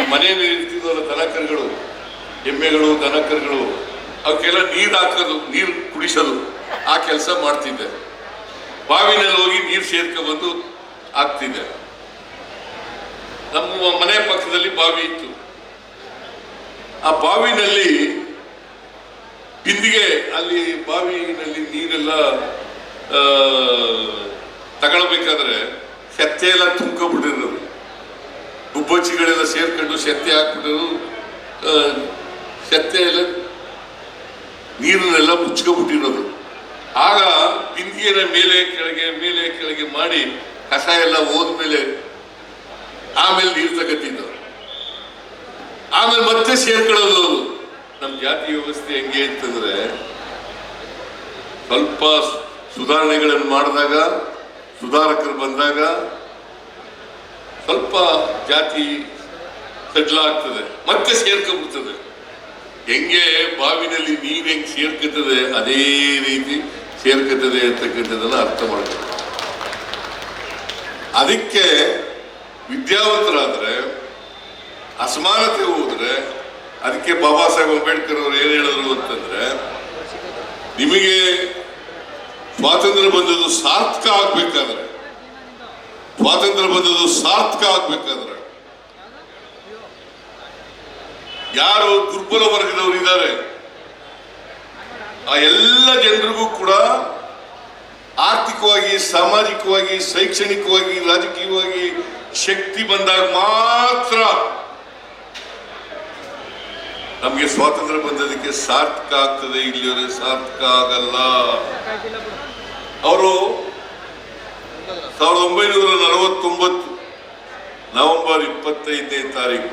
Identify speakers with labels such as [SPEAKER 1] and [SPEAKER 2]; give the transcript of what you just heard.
[SPEAKER 1] ಈ ಮನೆಯಲ್ಲಿ ಇರ್ತಿದ್ದ ದನಕರುಗಳು, ಎಮ್ಮೆಗಳು, ದನಕರುಗಳು, ಅವಕ್ಕೆಲ್ಲ ನೀರು ಹಾಕೋದು, ನೀರು ಕುಡಿಸೋದು ಆ ಕೆಲಸ ಮಾಡ್ತಿದ್ದೆ. ಬಾವಿನಲ್ಲಿ ಹೋಗಿ ನೀರು ಸೇರ್ಕೊಬಂದು ಹಾಕ್ತಿದ್ದೆ. ನಮ್ಮ ಮನೆ ಪಕ್ಕದಲ್ಲಿ ಬಾವಿ ಇತ್ತು. ಆ ಬಾವಿನಲ್ಲಿ ಬಿಂದಿಗೆ, ಅಲ್ಲಿ ಬಾವಿನಲ್ಲಿ ನೀರೆಲ್ಲ ತಗೊಳ್ಬೇಕಾದ್ರೆ ಸೆತ್ತೆ ಎಲ್ಲ ಗುಬ್ಬಚ್ಚಿಗಳೆಲ್ಲ ಸೇರ್ಕೊಂಡು ಶಕ್ತಿ ಹಾಕ್ಬಿಟ್ಟು ಶಕ್ತಿ ಎಲ್ಲ ನೀರನ್ನೆಲ್ಲ ಮುಚ್ಕೊಬಿಟ್ಟಿರೋದು ಆಗ ಬಿಂದಿಗೆನ ಮೇಲೆ ಕೆಳಗೆ ಮೇಲೆ ಕೆಳಗೆ ಮಾಡಿ ಕಸ ಎಲ್ಲ ಹೋದ್ಮೇಲೆ ಆಮೇಲೆ ನೀರು ತಗತ್ತಿದ್ದು ಆಮೇಲೆ ಮತ್ತೆ ಸೇರ್ಕೊಳ್ಳೋದು. ನಮ್ಮ ಜಾತಿ ವ್ಯವಸ್ಥೆ ಹೆಂಗೆ ಅಂತಂದ್ರೆ ಸ್ವಲ್ಪ ಸುಧಾರಣೆಗಳನ್ನು ಮಾಡಿದಾಗ, ಸುಧಾರಕರು ಬಂದಾಗ ಸ್ವಲ್ಪ ಜಾತಿ ಸಡ್ಲ ಆಗ್ತದೆ ಮತ್ತೆ ಸೇರ್ಕೊಂಡ್ಬಿಡ್ತದೆ ಹೆಂಗೆ ಬಾವಿನಲ್ಲಿ ನೀರು ಹೆಂಗೆ ಸೇರ್ಕತ್ತದೆ, ಅದೇ ರೀತಿ ಸೇರ್ಕತ್ತದೆ ಅಂತಕ್ಕಂಥದ್ದನ್ನು ಅರ್ಥ ಮಾಡ್ಬೇಕು ಅದಕ್ಕೆ ವಿದ್ಯಾವಂತರಾದ್ರೆ, ಅಸಮಾನತೆ ಹೋದ್ರೆ, ಅದಕ್ಕೆ ಬಾಬಾ ಸಾಹೇಬ್ ಅಂಬೇಡ್ಕರ್ ಅವರು ಏನು ಹೇಳಿದ್ರು ಅಂತಂದ್ರೆ, ನಿಮಗೆ ಸ್ವಾತಂತ್ರ್ಯ ಬಂದದ್ದು ಸಾರ್ಥಕ ಆಗ್ಬೇಕಾದ್ರೆ ಸ್ವಾತಂತ್ರ್ಯ ಬಂದದ್ದು ಸಾರ್ಥಕ ಆಗ್ಬೇಕಂದ್ರೆ ಯಾರು ದುರ್ಬಲ ವರ್ಗದವರು ಇದ್ದಾರೆ, ಆ ಎಲ್ಲ ಜನರಿಗೂ ಕೂಡ ಆರ್ಥಿಕವಾಗಿ, ಸಾಮಾಜಿಕವಾಗಿ, ಶೈಕ್ಷಣಿಕವಾಗಿ, ರಾಜಕೀಯವಾಗಿ ಶಕ್ತಿ ಬಂದಾಗ ಮಾತ್ರ ನಮಗೆ ಸ್ವಾತಂತ್ರ್ಯ ಬಂದದಕ್ಕೆ ಸಾರ್ಥಕ ಆಗ್ತದೆ ಇಲ್ಲಿಯವರೇ ಸಾರ್ಥಕ ಆಗಲ್ಲ. ಅವರು ಸಾವಿರದ ಒಂಬೈನೂರ ನಲವತ್ತೊಂಬತ್ತು ನವೆಂಬರ್ ಇಪ್ಪತ್ತೈದನೇ ತಾರೀಕು.